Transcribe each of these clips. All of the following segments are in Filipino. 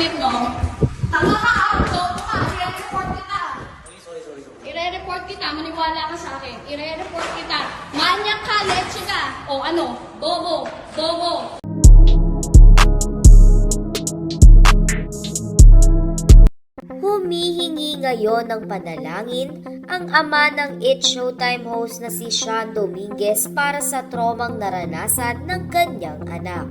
unit, no? Tama ka, ah. Bobo ka. I-report kita. Sorry, sorry, sorry. I-report kita. Maniwala ka sa akin. I-report kita. Manyak ka, leche ka. O ano? Bobo. Bobo. Humihingi ngayon ng panalangin ang ama ng It Showtime host na si Sean Dominguez para sa tromang naranasan ng kanyang anak.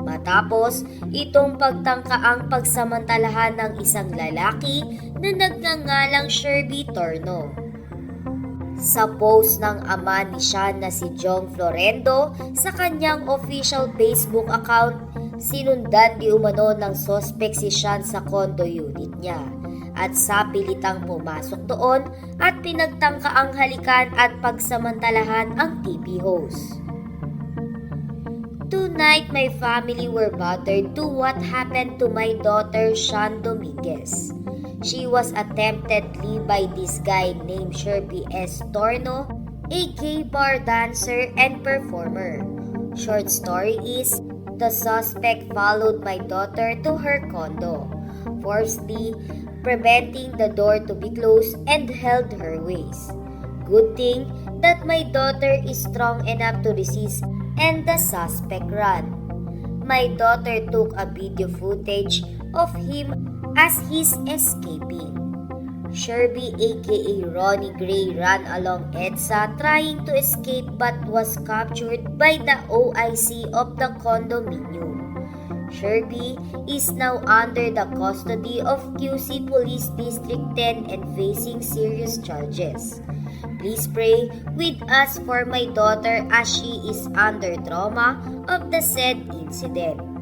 Matapos itong pagtangkaang pagsamantalahan ng isang lalaki na nagngangalang Sherby Torno. Sa post ng ama ni Sean na si Jong Florendo sa kanyang official Facebook account, sinundan di umano ng sospek si Sean sa condo unit niya at sa pilitang pumasok doon at pinagtangkaang halikan at pagsamantalahan ang TV host. Tonight, my family were bothered to what happened to my daughter, Sean Dominguez. She was attemptedly by this guy named Sherby S. Torno, a gay bar dancer and performer. Short story is, the suspect followed my daughter to her condo, forcibly preventing the door to be closed and held her waist. Good thing that my daughter is strong enough to resist and the suspect ran. My daughter took a video footage of him as he's escaping. Sherby aka Ronnie Gray ran along EDSA trying to escape but was captured by the OIC of the condominium. Sherby is now under the custody of QC Police District 10 and facing serious charges. Please pray with us for my daughter as she is under trauma of the said incident.